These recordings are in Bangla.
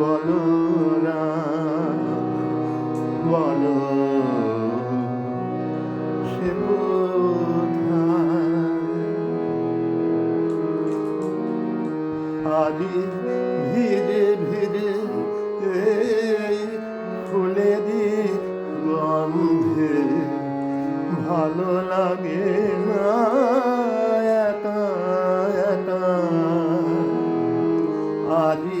বলো বলো সে আদি ভিজে ভিজে এই ফুলেরই গন্ধে ভালো লাগে না, একা একা। আদি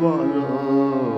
ਮਾਰਾ